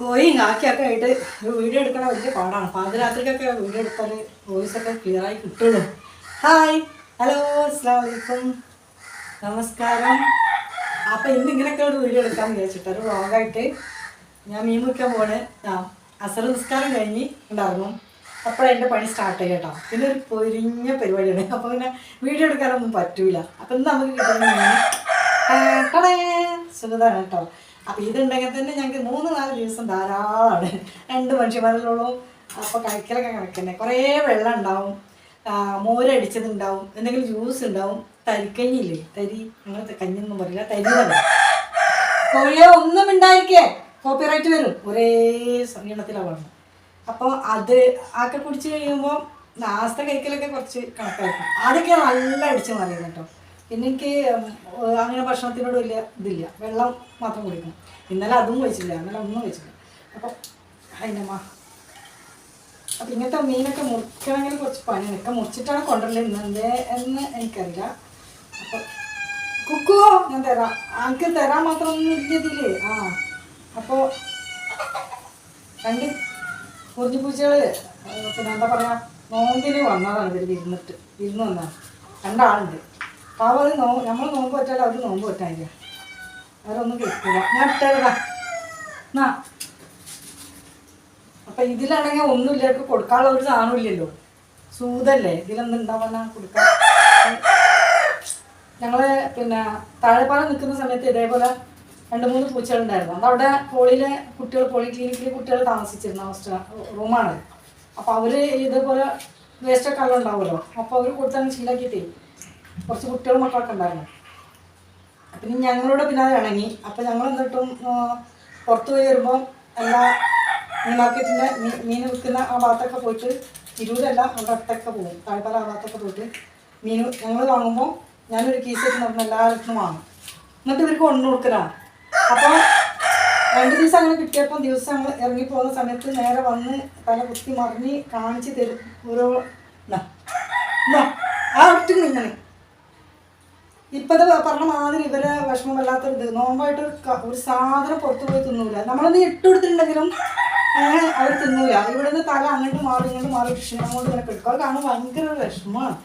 കോയും കാക്കിയൊക്കെ ആയിട്ട് ഒരു വീഡിയോ എടുക്കണ വലിയ പാടാണ്. പാതിരാത്രിക്കൊക്കെ വീഡിയോ എടുത്താൽ വോയിസൊക്കെ ക്ലിയറായി കിട്ടുള്ളൂ. ഹായ് ഹലോ വലൈക്കും നമസ്കാരം. അപ്പം ഇന്ന് ഇങ്ങനെയൊക്കെ ഒരു വീഡിയോ എടുക്കാൻ വിചാരിച്ചിട്ട് ഒരു വ്ളോഗായിട്ട് ഞാൻ മീൻ മുറിക്കാൻ പോണ് ആ അസർ നിസ്കാരം കഴിഞ്ഞ് ഉണ്ടായിരുന്നു അപ്പോഴാണ് എന്റെ പണി സ്റ്റാർട്ട് ചെയ്യാം കേട്ടോ. പിന്നെ ഒരു പൊരിഞ്ഞ പരിപാടിയാണ്. അപ്പോൾ പിന്നെ വീഡിയോ എടുക്കാനൊന്നും പറ്റൂല. അപ്പം നമുക്ക് കിട്ടുന്ന! സുഖതാണ് കേട്ടോ. അപ്പം ഇതുണ്ടെങ്കിൽ തന്നെ ഞങ്ങൾക്ക് മൂന്ന് നാല് ദിവസം ധാരാളമാണ് രണ്ട് മനുഷ്യന്മാരിലുള്ളൂ. അപ്പോൾ കഴിക്കലൊക്കെ കണക്കന്നെ. കുറേ വെള്ളം ഉണ്ടാവും. മോരടിച്ചതുണ്ടാവും. എന്തെങ്കിലും ജ്യൂസ് ഉണ്ടാവും. തരിക്കഞ്ഞില്ലേ? തരി. അങ്ങനത്തെ കഞ്ഞൊന്നും പറയില്ല. തരി തന്നെ. ഒന്നും ഉണ്ടായിരിക്കേ കോപ്പിറൈറ്റ് വരും. ഒരേ സമീണത്തിലാണ് വേണം അപ്പോൾ അത് ആക്കെ കുടിച്ച് കഴിയുമ്പോൾ നാസ്ത കഴിക്കലൊക്കെ കുറച്ച് കണക്കായിരിക്കും. അതൊക്കെ നല്ല അടിച്ച് മറിയുന്നു കേട്ടോ. എനിക്ക് അങ്ങനെ ഭക്ഷണത്തിനോട് വലിയ ഇതില്ല. വെള്ളം മാത്രം കുടിക്കും ഇന്നലെ അതും കഴിച്ചില്ല. ഇന്നലെ ഒന്നും കഴിച്ചില്ല. അപ്പോൾ അതിനമ്മ അപ്പം ഇങ്ങനത്തെ മീനൊക്കെ മുറിക്കണമെങ്കിൽ കുറച്ച് പണിയാണ്. ഒക്കെ മുറിച്ചിട്ടാണ് കൊണ്ടുവരുന്നത് എന്ന് എനിക്കറിയില്ല. അപ്പോൾ കുക്കു ഞാൻ തരാം. എനിക്ക് തരാൻ മാത്രം ഒന്നും ഇല്ലതില്ലേ ആ. അപ്പോൾ രണ്ട് കുറിഞ്ഞു പൂച്ചകൾ പിന്നെ എന്താ പറയുക നോമ്പിന് വന്നതാണ് ഇവർ വിരുന്നിട്ട്. വിരുന്ന് വന്നതാണ്. രണ്ടാളുണ്ട്. അപ്പോൾ അത് നമ്മൾ നോമ്പ് വെച്ചാൽ അവർ നോമ്പ് വെട്ടാനില്ല അവരൊന്നും കേൾക്കില്ല ഞാൻ ഇട്ടാ എന്നാ അപ്പം ഇതിലാണെങ്കിൽ ഒന്നുമില്ല അവർക്ക് കൊടുക്കാനുള്ള ഒരു സാധനമില്ലല്ലോ സൂതല്ലേ. ഇതിലൊന്നും ഉണ്ടാവണ കൊടുക്കാൻ. ഞങ്ങൾ പിന്നെ താഴെപ്പാലം നിൽക്കുന്ന സമയത്ത് ഇതേപോലെ രണ്ട് മൂന്ന് പൂച്ചകളുണ്ടായിരുന്നു അവിടെ പോളിയിലെ കുട്ടികൾ പോളി ക്ലിനിക്കിൽ കുട്ടികൾ താമസിച്ചിരുന്ന ഹോസ്റ്റൽ റൂമാണ്. അപ്പോൾ അവർ ഇതേപോലെ വേസ്റ്റൊക്കെ എല്ലാം ഉണ്ടാവുമല്ലോ. അപ്പോൾ അവർ കൊടുത്താൽ ശീലാക്കിയിട്ടേ. കുറച്ച് കുട്ടികൾ മക്കളൊക്കെ ഉണ്ടായിരുന്നു. ഇനി ഞങ്ങളോട് പിന്നെ അത് ഇണങ്ങി. അപ്പം ഞങ്ങൾ എന്നിട്ടും പുറത്തു പോയി വരുമ്പോൾ എല്ലാ മീൻ മാർക്കറ്റിന്റെ മീൻ വിൽക്കുന്ന ആ ഭാഗത്തൊക്കെ പോയിട്ട് തിരൂരല്ല അവിടെ അടുത്തൊക്കെ പോകും. താഴ്പാല ആ ഭാഗത്തൊക്കെ പോയിട്ട് മീൻ ഞങ്ങൾ വാങ്ങുമ്പോൾ ഞാനൊരു കീസെറ്റ് നടന്ന് എല്ലാവർക്കും വാങ്ങും. എന്നിട്ട് ഇവർക്ക് കൊണ്ടു കൊടുക്കലാണ്. അപ്പോൾ രണ്ട് ദിവസം അങ്ങനെ കിട്ടിയപ്പോൾ ദിവസം ഞങ്ങൾ ഇറങ്ങി പോകുന്ന സമയത്ത് നേരെ വന്ന് തല കുത്തി മറിഞ്ഞ് കാണിച്ച് തരും. ഓരോ ആ ഒറ്റ നിന്നാണ്. ഇപ്പത് പറഞ്ഞ മാതിരി ഇവരെ വിഷമം വല്ലാത്ത ഇത് നോമ്പായിട്ട് ഒരു സാധനം പുറത്തു പോയി തിന്നൂല. നമ്മളൊന്ന് ഇട്ട് കൊടുത്തിട്ടുണ്ടെങ്കിലും അങ്ങനെ അവർ തിന്നൂല. ഇവിടുന്ന് തല അങ്ങോട്ട് മാറി ഇങ്ങോട്ട് മാറി ക്ഷീണം കൊണ്ട് ഇങ്ങനെ കിടക്കും. അത് ഭയങ്കര ഒരു വിഷമമാണ്.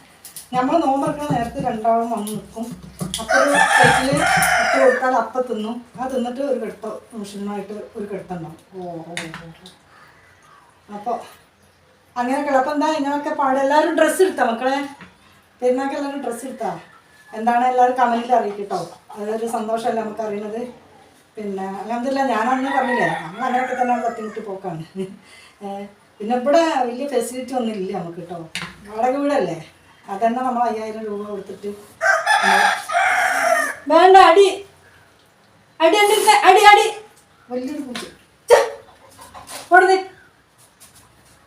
നമ്മൾ നോമ്പറക്കണ നേരത്തെ രണ്ടാളും വന്ന് നിൽക്കും അപ്പോൾ ഒരു ഇട്ട് കൊടുത്താൽ അപ്പം തിന്നും. ആ തിന്നിട്ട് ഒരു കെടുത്ത ക്ഷീണമായിട്ട് ഒരു കെട്ടുണ്ടാവും. ഓ, ഓ. അപ്പോൾ അങ്ങനെ കിടപ്പം. എന്താ ഇങ്ങനെയൊക്കെ പാടെ? എല്ലാവരും ഡ്രസ്സ് എടുത്താ മക്കളെ? പെരുന്നാക്കെല്ലാവരും ഡ്രസ്സ് എടുത്താ? എന്താണ് എല്ലാവരും കമന്റിൽ അറിയിക്കട്ടോ. അതൊരു സന്തോഷമല്ല നമുക്ക് അറിയണത് പിന്നെ അലഹമില്ല ഞാൻ അന്ന് പറഞ്ഞില്ലേ? നമ്മൾ അങ്ങനെയൊക്കെ തന്നെ കത്തിമുട്ടി പോക്കാണ്. പിന്നെ ഇവിടെ വലിയ ഫെസിലിറ്റി ഒന്നും ഇല്ല നമുക്ക് കേട്ടോ വാടക വീടല്ലേ? അതന്നെ നമ്മൾ അയ്യായിരം രൂപ കൊടുത്തിട്ട്. വേണ്ട അടി. അടി അടി അടി അടി വലിയൊരു പൂച്ച. കൊടുത്തേ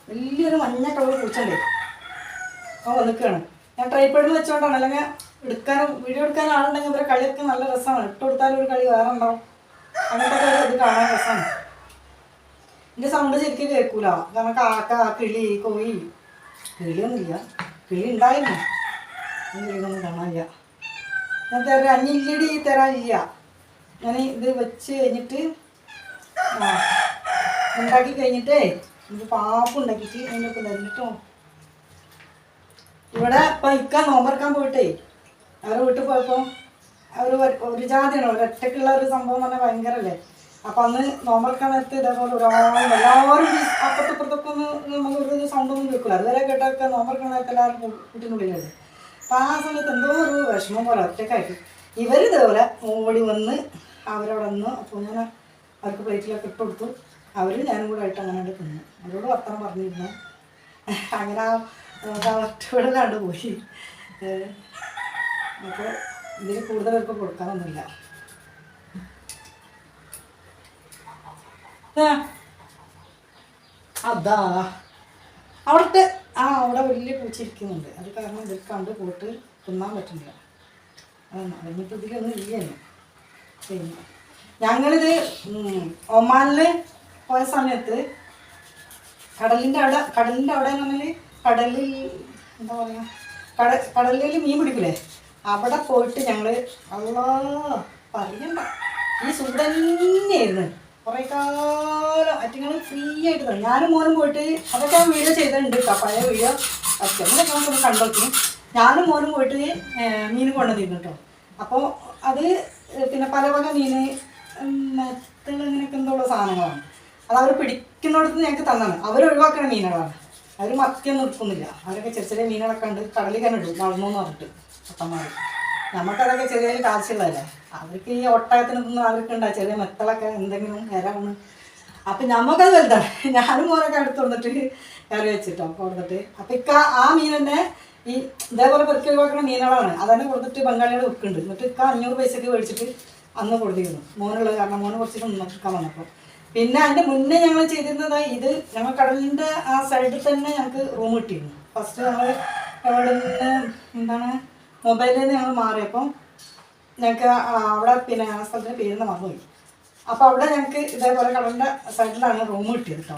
വലിയൊരു മഞ്ഞ കളർ പൂച്ചണ്ടേ അവൻ നിൽക്കുകയാണ് ഞാൻ ട്രൈപ്പേഡിൽ വെച്ചോണ്ടാണ്. അല്ലെങ്കിൽ എടുക്കാനും വീഡിയോ എടുക്കാനും ആളുണ്ടെങ്കിൽ ഇവരെ കളിയൊക്കെ നല്ല രസമാണ്. ഇട്ട് കൊടുത്താലും ഒരു കളി വേറെ ഉണ്ടാവും. അങ്ങനത്തെ ഇത് കാണാൻ രസമാണ്. എന്റെ സൗണ്ട് ശരിക്കും കേൾക്കൂല. കാരണം കാക്ക കിളി കോഴി. കിളിയൊന്നുമില്ല. കിളി ഉണ്ടായിരുന്നു. കിളിയൊന്നും കാണാനില്ല. ഞാൻ തരാം. അഞ്ഞില്ലടി തരാനില്ല. ഞാൻ ഇത് വെച്ച് കഴിഞ്ഞിട്ട് ഉണ്ടാക്കി കഴിഞ്ഞിട്ടേ ഇത് പാപ്പ് ഉണ്ടാക്കിയിട്ട് അതിനൊക്കെ ഒപ്പം തരുന്നിട്ടോ ഇവിടെ ഇപ്പം ഇക്ക നോമ്പറക്കാൻ പോയിട്ടേ അവരെ വീട്ടിൽ പോയപ്പോൾ അവർ ഒരു ജാതിയാണ് ഒരൊറ്റക്കുള്ള ഒരു സംഭവം തന്നെ ഭയങ്കരല്ലേ അപ്പം അന്ന് നോമ്പറക്കാൻ നേരത്ത് ഇതേപോലെ ഒരാളും എല്ലാവരും ഈ അപ്പുറത്തപ്പുറത്തൊക്കെ ഒന്ന് നമുക്ക് ഒരു സൗണ്ടൊന്നും കേൾക്കില്ല അതുവരെ കേട്ടൊക്കെ നോമ്പറക്കാൻ നേരത്തെ എല്ലാവരും വീട്ടിനുള്ളിലല്ലേ അപ്പം ആ സമയത്ത് എന്തോ ഒരു വിഷമം പോലെ ഒറ്റക്കായിട്ട് ഇവർ ഇതേപോലെ ഓടി വന്ന് അവരവിടെ വന്ന് അപ്പോൾ ഞാൻ അവർക്ക് പ്ലേറ്റിലൊക്കെ ഇട്ട് കൊടുത്തു അവർ ഞാനും കൂടെ ആയിട്ട് അങ്ങനെ തിന്നു അവരോട് വർത്തമാനം പറഞ്ഞിരുന്നു അങ്ങനെ ആ ഒറ്റവിടലാണ്ട് പോയി അപ്പോൾ ഇതിൽ കൂടുതൽ പേർക്ക് കൊടുക്കാനൊന്നുമില്ല. അതാ. അവിടുത്തെ ആ അവിടെ വലിയ പൂച്ച ഇരിക്കുന്നുണ്ട് അത് കാരണം ഇതിൽ കണ്ട് പോട്ട് തിന്നാൻ പറ്റുന്നില്ല. അതിനിപ്പോൾ ഇതിലൊന്നും ഇല്ല ഇനി. പിന്നെ ഞങ്ങളിത് ഒമാനിൽ പോയ സമയത്ത് കടലിന്റെ അവിടെ കടലിന്റെ അവിടെ എന്ന് പറഞ്ഞാൽ കടലിൽ എന്താ പറയുക കട കടലിൽ മീൻ പിടിക്കില്ലേ അവിടെ പോയിട്ട് ഞങ്ങൾ അല്ലാ പറയണ്ട. ഈ സുഖം തന്നെയായിരുന്നു കുറേ കാലം. അറ്റങ്ങൾ ഫ്രീ ആയിട്ട് തന്നെ. ഞാനും മോനും പോയിട്ട് അതൊക്കെ വീഡിയോ ചെയ്തിട്ടുണ്ട് പഴയ വീഡിയോ അച്ഛനൊക്കെ നമുക്ക് കണ്ടോക്കി ഞാനും മോനും പോയിട്ട് മീൻ കൊണ്ടുവന്നിരുന്നു കേട്ടോ അപ്പോൾ അത് പിന്നെ പല പല മീൻ മെത്തങ്ങനെയൊക്കെ എന്തോ സാധനങ്ങളാണ്. അത് അവർ പിടിക്കുന്നിടത്ത് ഞങ്ങൾക്ക് തന്നാണ്. അവർ ഒഴിവാക്കുന്ന മീനുകളാണ്. അവർ മത്തിയൊന്നും എടുക്കുന്നില്ല. അവരൊക്കെ ചെറിയ ചെറിയ മീനുകളൊക്കെ ഉണ്ട്. കടലിൽ തന്നെ ഇടും. വളർന്നു പറഞ്ഞിട്ട്. അപ്പന്മാർ നമുക്കതൊക്കെ ചെറിയ കാശുള്ളതല്ലേ അവർക്ക് ഈ ഒട്ടകത്തിനൊന്നും അവർക്ക് ഉണ്ടാവും ചെറിയ മെത്തളൊക്കെ എന്തെങ്കിലും ഇരമാണ് അപ്പം നമുക്കത് വലുതാണ്. ഞാനും മോനൊക്കെ അടുത്ത് വന്നിട്ട് കറി വെച്ചിട്ടോ കൊടുത്തിട്ട്. അപ്പം ഇക്ക ആ മീൻ തന്നെ ഈ ഇതേപോലെ പെറുക്കി ഒഴിവാക്കുന്ന മീനുകളാണ്. അതന്നെ കൊടുത്തിട്ട് ബംഗാളികൾ വെക്കുന്നുണ്ട് എന്നിട്ട് ഇക്ക അഞ്ഞൂറ് പൈസക്ക് മേടിച്ചിട്ട് അന്ന് കൊടുത്തിരുന്നു. മോനുള്ളത് കാരണം മോന് കുറച്ചിട്ട് നിൽക്കാൻ വന്നപ്പോൾ പിന്നെ അതിന്റെ മുന്നേ ഞങ്ങൾ ചെയ്തിരുന്നത് ഇത് ഞങ്ങൾ കടലിന്റെ ആ സൈഡിൽ തന്നെ ഞങ്ങൾക്ക് റൂം കിട്ടിയിരുന്നു. ഫസ്റ്റ് ഞങ്ങൾ അവിടെ നിന്ന് എന്താണ്? മൊബൈലിൽ നിന്ന് ഞങ്ങൾ മാറിയപ്പം ഞങ്ങൾക്ക് അവിടെ പിന്നെ ആ സ്ഥലത്തിന് പേരുന്ന മറന്നുപോയി. അപ്പോൾ അവിടെ ഞങ്ങൾക്ക് ഇതേപോലെ കടലിന്റെ സൈഡിലാണ് റൂം കിട്ടിയത് കേട്ടോ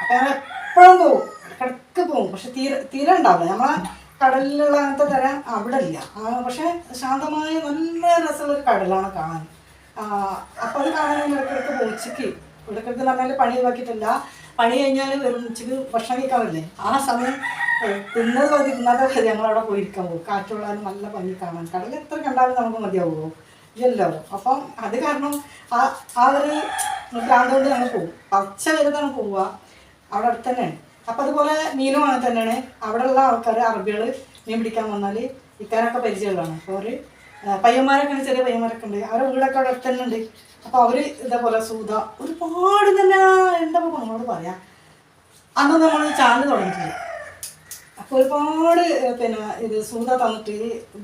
അപ്പോൾ ഞങ്ങൾ എപ്പോഴും പോകും ഇടയ്ക്ക് പോകും പക്ഷെ തീര തീരെ ഉണ്ടാവില്ല. നമ്മളെ കടലിലുള്ള അങ്ങനത്തെ തരം അവിടെ ഇല്ല. പക്ഷേ ശാന്തമായ നല്ല രസമുള്ള ഒരു കടലാണ് കാണാൻ. അപ്പോൾ അത് കാണാൻ ഇടയ്ക്കിടയ്ക്ക് പോകും ഇടയ്ക്കിടയ്ക്ക് പറഞ്ഞാൽ പണി ഒഴിവാക്കിയിട്ടില്ല. പണി കഴിഞ്ഞാൽ വെറും ഉച്ചയ്ക്ക് ഭക്ഷണം കഴിക്കാറില്ലേ? ആ സമയം തിന്നത് മതി തിന്നാതെ മതി ഞങ്ങളവിടെ പോയിരിക്കാൻ പോകും. കാറ്റുള്ളാലും നല്ല ഭംഗി കാണാൻ. കടൽ എത്ര കണ്ടാലും നമുക്ക് മതിയാവുമോ ഇല്ലല്ലോ അപ്പം അത് കാരണം ആ ആ ഒരു ഭ്രാന്ത് കൊണ്ട് ഞങ്ങൾ പോകും. പച്ച വരുന്നതാണ് പോവുക. അവിടെ അടുത്ത് തന്നെയാണ്. അപ്പം അതുപോലെ മീനും അങ്ങനെ തന്നെയാണ്. അവിടെയുള്ള ആൾക്കാർ അറബികൾ മീൻ പിടിക്കാൻ വന്നാൽ ഇക്കാരൊക്കെ പരിചയമുള്ളതാണ്. അപ്പോൾ അവർ പയ്യന്മാരൊക്കെ ഉണ്ട് ചെറിയ പയ്യന്മാരൊക്കെ ഉണ്ട്. അവരുടെ വീടൊക്കെ അവിടെ തന്നെ ഉണ്ട് അപ്പോൾ അവർ ഇതേപോലെ സൂത ഒരുപാട് തന്നെ എന്താ നമ്മളോട് പറയാം? അന്ന് നമ്മൾ ചാനൽ തുടങ്ങിയിട്ടില്ല. അപ്പോൾ ഒരുപാട് പിന്നെ ഇത് സൂത തന്നിട്ട്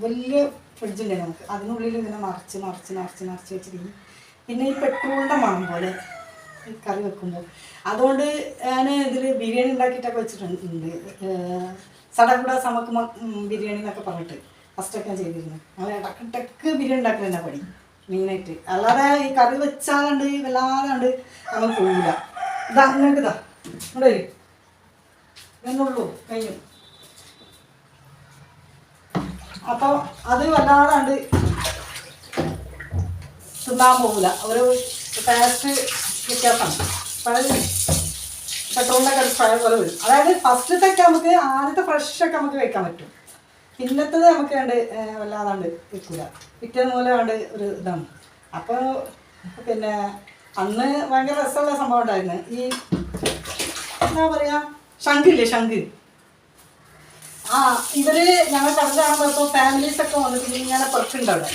വലിയ ഫ്രിഡ്ജ് ഉണ്ട് നമുക്ക്? അതിനുള്ളിൽ ഇങ്ങനെ മറിച്ച് മറിച്ച് മറിച്ച് മറിച്ച് വെച്ചിരിക്കും പിന്നെ ഈ പെട്രോളിന്റെ മണം പോലെ കറി വെക്കുമ്പോൾ. അതുകൊണ്ട് ഞാൻ ഇതിൽ ബിരിയാണി ഉണ്ടാക്കിയിട്ടൊക്കെ വെച്ചിട്ടുണ്ട്. സടകൂടാ ഉം, ബിരിയാണി എന്നൊക്കെ പറഞ്ഞിട്ട്. ഫസ്റ്റൊക്കെ ചെയ്തിരുന്നു. ടക്ക് ടക്ക് ബിരിയാണി ഉണ്ടാക്കൽ തന്നെ പണി. മെയിനായിട്ട് അല്ലാതെ ഈ കറി വെച്ചാലുണ്ട് വല്ലാതെ നമ്മൾ പോകില്ല ഇതാ നിങ്ങൾക്ക് ഇതാ ഇവിടെ. എന്നുള്ളൂ കഴിഞ്ഞു. അപ്പോൾ അത് വല്ലാതാണ്ട് തിന്നാൻ പോകില്ല ഒരു ടേസ്റ്റ് വ്യത്യാസമാണ്. പഴയ പെട്രോളിന്റെ കറി പഴയ പോലെ വരും. അതായത് ഫസ്റ്റത്തൊക്കെ നമുക്ക് ആദ്യത്തെ ഫ്രഷൊക്കെ നമുക്ക് കഴിക്കാൻ പറ്റും. പിന്നത്തത് നമുക്ക് കണ്ട് വല്ലാതാണ്ട് വെക്കൂല പിറ്റേന്ന് പോലെ കണ്ട് ഒരു ഇതാണ്. അപ്പോൾ പിന്നെ അന്ന് ഭയങ്കര രസമുള്ള സംഭവം ഉണ്ടായിരുന്നു. ഈ എന്താ പറയുക ശംഖില്ലേ ശംഖ്? ആ ഇവർ ഞങ്ങൾ കടലാണല്ലോ കാണുമ്പോൾ ഫാമിലീസ് ഒക്കെ വന്നിട്ട് ഇങ്ങനെ പെറുക്കുണ്ട് അവിടെ.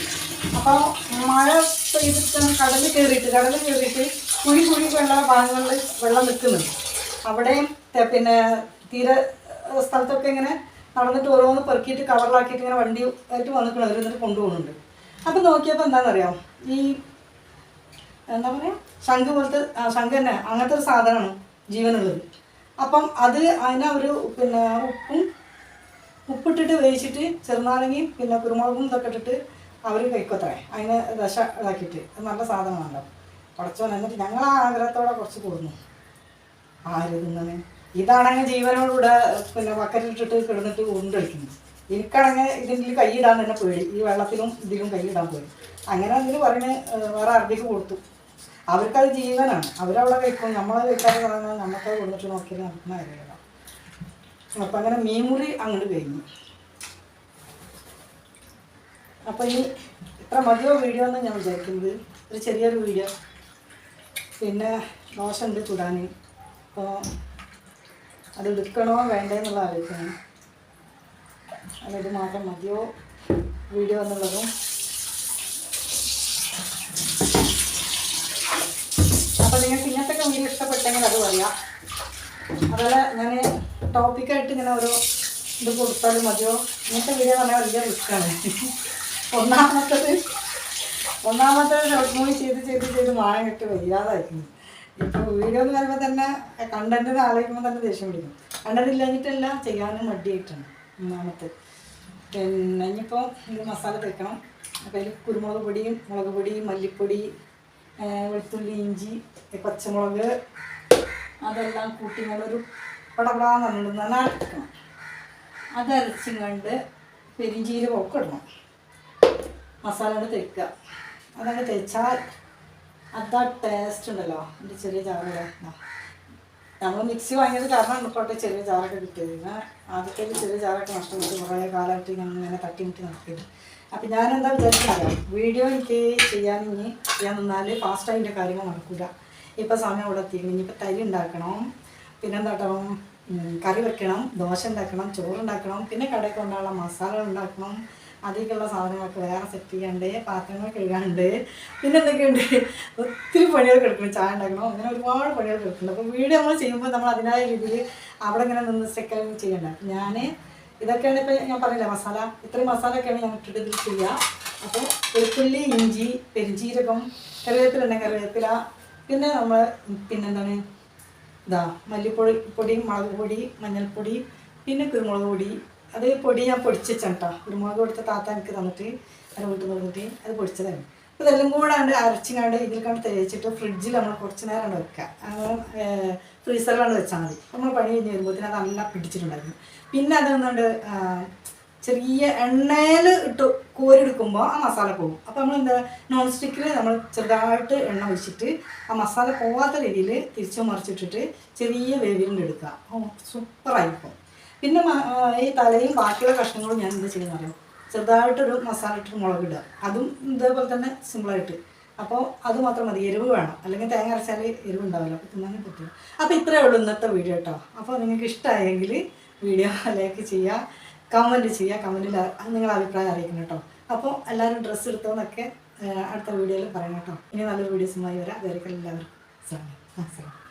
അപ്പോൾ മഴ പെയ്തിട്ട് കടൽ കയറിയിട്ട് കടൽ കയറിയിട്ട് കുഴി കുഴി വെള്ള ഭാഗങ്ങളിൽ വെള്ളം നിൽക്കുന്നുണ്ട്. അവിടെയും പിന്നെ തീര സ്ഥലത്തൊക്കെ ഇങ്ങനെ നടന്നിട്ട് ഓരോന്ന് പെറുക്കിയിട്ട് കവറിലാക്കിയിട്ട് ഇങ്ങനെ വണ്ടി ആയിട്ട് വന്നിട്ടുണ്ട്. അവർ എന്നിട്ട് കൊണ്ടുപോകുന്നുണ്ട്. അപ്പം നോക്കിയപ്പോൾ എന്താണെന്നറിയാം? ഈ എന്താ പറയുക ശംഖ് പോലത്തെ ശംഖ് തന്നെ അങ്ങനത്തെ ഒരു സാധനമാണ് ജീവനുള്ളത്. അപ്പം അത് അതിനെ ഒരു പിന്നെ ഉപ്പും ഉപ്പിട്ടിട്ട് വേവിച്ചിട്ട് ചെറുനാരങ്ങയും പിന്നെ കുരുമുളകും ഇതൊക്കെ ഇട്ടിട്ട് അവർ കഴിക്കത്രേ. അതിനെ ദശ ഇതാക്കിയിട്ട്. അത് നല്ല സാധനമാണല്ലോ. കുറച്ചോ എന്നിട്ട് ഞങ്ങൾ ആ ആഗ്രഹത്തോടെ കുറച്ച് കൊടുന്നു. ആര് തിന്നണേ? ഇതാണെങ്കിൽ ജീവനോടുകൂടെ പിന്നെ വക്കലിട്ടിട്ട് കിടന്നിട്ട് ഉണ്ടടിക്കുന്നു എനിക്കാണെങ്കിൽ ഇതിന്റെ കൈയിടാൻ തന്നെ പേടി. ഈ വെള്ളത്തിലും ഇതിലും കൈയിടാൻ പോയി അങ്ങനെ അതിന് പറയുന്നത് വേറെ അറബിക്ക് കൊടുത്തു. അവർക്കത് ജീവനാണ്. അവരവിടെ കഴിക്കും നമ്മളത് കഴിക്കാതെ പറഞ്ഞാൽ നമുക്കത് കൊടുത്തിട്ട് നോക്കി നടക്കുന്ന കാര്യമില്ല അപ്പം അങ്ങനെ മീൻമുറി അങ്ങോട്ട് കഴിഞ്ഞു. അപ്പം ഈ ഇത്ര മതിയോ വീഡിയോ എന്ന് ഞാൻ വിചാരിക്കുന്നത്. ഒരു ചെറിയൊരു വീഡിയോ. പിന്നെ ദോശ ഉണ്ട് ചുടാൻ. അപ്പോൾ അത് എടുക്കണോ വേണ്ടേ എന്നുള്ള ആലോചിക്കണം അതിത് മാത്രം മതിയോ വീഡിയോ എന്നുള്ളതും. അപ്പോൾ നിങ്ങൾക്ക് ഇങ്ങനത്തെ വീഡിയോ ഇഷ്ടപ്പെട്ടെങ്കിൽ അത് പറയാം. അതുപോലെ ഞാൻ ടോപ്പിക്കായിട്ട് ഇങ്ങനെ ഓരോ ഇത് കൊടുത്താലും മതിയോ? ഇങ്ങനത്തെ വീഡിയോ പറഞ്ഞാൽ വലിയ റിസ്ക്കാണ് ഒന്നാമത്തത് ഒന്നാമത്തെ ഷോർട്ട് ചെയ്ത് ചെയ്ത് ചെയ്ത് മായ കിട്ടി വയ്യാതായിരിക്കുന്നു ഇപ്പോൾ വീഡിയോ എന്ന് പറയുമ്പോൾ തന്നെ കണ്ടന്റ് ആലോചിക്കുമ്പോൾ തന്നെ ദേഷ്യം പിടിക്കും. കണ്ടന്റ് ഇല്ലാഞ്ഞിട്ടല്ല ചെയ്യാനും മടിയായിട്ടാണ് ഒന്നാമത്തെ പിന്നെ ഇനിയിപ്പോൾ ഇത് മസാല തേക്കണം. അപ്പോൾ അതിൽ കുരുമുളക് പൊടിയും മുളക് പൊടി മല്ലിപ്പൊടി വെളുത്തുള്ളി ഇഞ്ചി പച്ചമുളക് അതെല്ലാം കൂട്ടി നല്ലൊരു പടപടാന്ന് പറഞ്ഞിട്ട് നന്നാക്കണം അതരച്ചും കണ്ട് പെരിഞ്ചീരകം ഒക്കെ ഇടണം. മസാല കൊണ്ട് തേക്കുക. അതങ്ങ് തേച്ചാൽ അതാ ടേസ്റ്റ് ഉണ്ടല്ലോ. എന്റെ ചെറിയ ചാറ് നമ്മൾ മിക്സി വാങ്ങിയത് കാരണം ഇപ്പോട്ടെ ചെറിയ ചാറൊക്കെ കിട്ടിയത്. ഞാൻ ആദ്യത്തെ ചെറിയ ചാറൊക്കെ നഷ്ടപ്പെട്ടു കുറേ കാലമായിട്ട് ഞാൻ ഇങ്ങനെ തട്ടിമുട്ടി നടത്തിയിട്ട് അപ്പം ഞാനെന്താ വിചാരിക്കുന്നത് വീഡിയോ എനിക്ക് ചെയ്യാൻ ഇനി ചെയ്യാൻ നിന്നാൽ ഫാസ്റ്റായി എന്റെ കാര്യങ്ങൾ നടക്കില്ല ഇപ്പം സമയം ഇവിടെ എത്തിക്കണം ഇനിയിപ്പോൾ തരി ഉണ്ടാക്കണം. പിന്നെന്താട്ടണം കറി വെക്കണം. ദോശ ഉണ്ടാക്കണം. ചോറ് ഉണ്ടാക്കണം. പിന്നെ കടയിൽ കൊണ്ടുള്ള മസാല ഉണ്ടാക്കണം. അതിലേക്കുള്ള സാധനങ്ങളൊക്കെ വേറെ സെറ്റ് ചെയ്യാണ്ട് പാത്രങ്ങൾ കഴുകാനുണ്ട് പിന്നെ എന്തൊക്കെയുണ്ട്? ഒത്തിരി പണികൾ കിടക്കണം ചായ ഉണ്ടാക്കണം? അങ്ങനെ ഒരുപാട് പണികൾ കിടക്കുന്നുണ്ട് അപ്പോൾ വീഡിയോ നമ്മൾ ചെയ്യുമ്പോൾ നമ്മൾ അതിനായ രീതിയിൽ അവിടെ ഇങ്ങനെ നിന്ന് സെക്കൻഡ് ചെയ്യണ്ട. ഞാൻ ഇതൊക്കെയാണ് ഇപ്പോൾ ഞാൻ പറഞ്ഞില്ല മസാല. ഇത്രയും മസാല ഒക്കെയാണ് ഞാൻ ഇട്ടിട്ട് ഇതിൽ ചെയ്യുക അപ്പോൾ വെളുത്തുള്ളി ഇഞ്ചി പെരുജീരകം കറിവേപ്പില ഉണ്ടെങ്കിൽ കറിവേപ്പില. പിന്നെ നമ്മൾ പിന്നെന്താണ്? ഇതാ മല്ലിപ്പൊടി പൊടി മുളക് പൊടി മഞ്ഞൾപ്പൊടി പിന്നെ കുരുമുളക് പൊടി അത് പൊടി ഞാൻ പൊടിച്ച് ഒരു കുരുമുളക് കൊടുത്ത താത്ത എനിക്ക് തന്നിട്ട് അത് വീട്ടിൽ തന്നിട്ട് അത് പൊടിച്ചതാണ്. അപ്പോൾ ഇതെല്ലാം കൂടെ ഉണ്ട് അരച്ചിങ്ങാണ്ട് ഇതിൽ കണ്ട് തേച്ചിട്ട് ഫ്രിഡ്ജിൽ നമ്മൾ കുറച്ച് നേരം കണ്ട് വെക്കുക അങ്ങനെ ഫ്രീസറിലാണ് വെച്ചാൽ മതി. നമ്മൾ പണി കഴിഞ്ഞ് വരുമ്പോഴത്തേന് അത് നല്ല പിടിച്ചിട്ടുണ്ടായിരുന്നു. പിന്നെ അതൊന്നുകൊണ്ട് ചെറിയ എണ്ണയിൽ ഇട്ട് കോരിയെടുക്കുമ്പോൾ ആ മസാല പോകും. അപ്പോൾ നമ്മൾ എന്താ നോൺ സ്റ്റിക്കിൽ നമ്മൾ ചെറുതായിട്ട് എണ്ണ ഒഴിച്ചിട്ട് ആ മസാല പോവാത്ത രീതിയിൽ തിരിച്ചു മറിച്ചിട്ടിട്ട് ചെറിയ വേവിലിന്റെ എടുക്കുക സൂപ്പറായിരിക്കും പിന്നെ ഈ തലയും ബാക്കിയുള്ള കഷ്ണങ്ങളും ഞാൻ എന്താ ചെയ്യുന്നത് ചെറുതായിട്ടൊരു മസാല ഇട്ടിട്ട് മുളക് ഇടുക അതും ഇതേപോലെ തന്നെ സിമ്പിളായിട്ട് അപ്പോൾ അത് മാത്രം മതി. എരിവ് വേണം. അല്ലെങ്കിൽ തേങ്ങ അരച്ചാൽ എരിവ് ഉണ്ടാവില്ല. അപ്പോൾ തിന്നാനും പറ്റില്ല അപ്പോൾ ഇത്രയേ ഉള്ളൂ ഇന്നത്തെ വീഡിയോ കേട്ടോ അപ്പോൾ നിങ്ങൾക്ക് ഇഷ്ടമായെങ്കിൽ വീഡിയോ ലൈക്ക് ചെയ്യുക കമന്റ് ചെയ്യുക കമന്റിൽ നിങ്ങളുടെ അഭിപ്രായം അറിയിക്കണം കേട്ടോ അപ്പോൾ എല്ലാവരും ഡ്രസ്സ് എടുത്തോന്നൊക്കെ അടുത്ത വീഡിയോയിൽ പറയണം കേട്ടോ ഇനി നല്ലൊരു വീഡിയോസുമായി വരാം. അതായിരിക്കും എല്ലാവർക്കും. സാധനം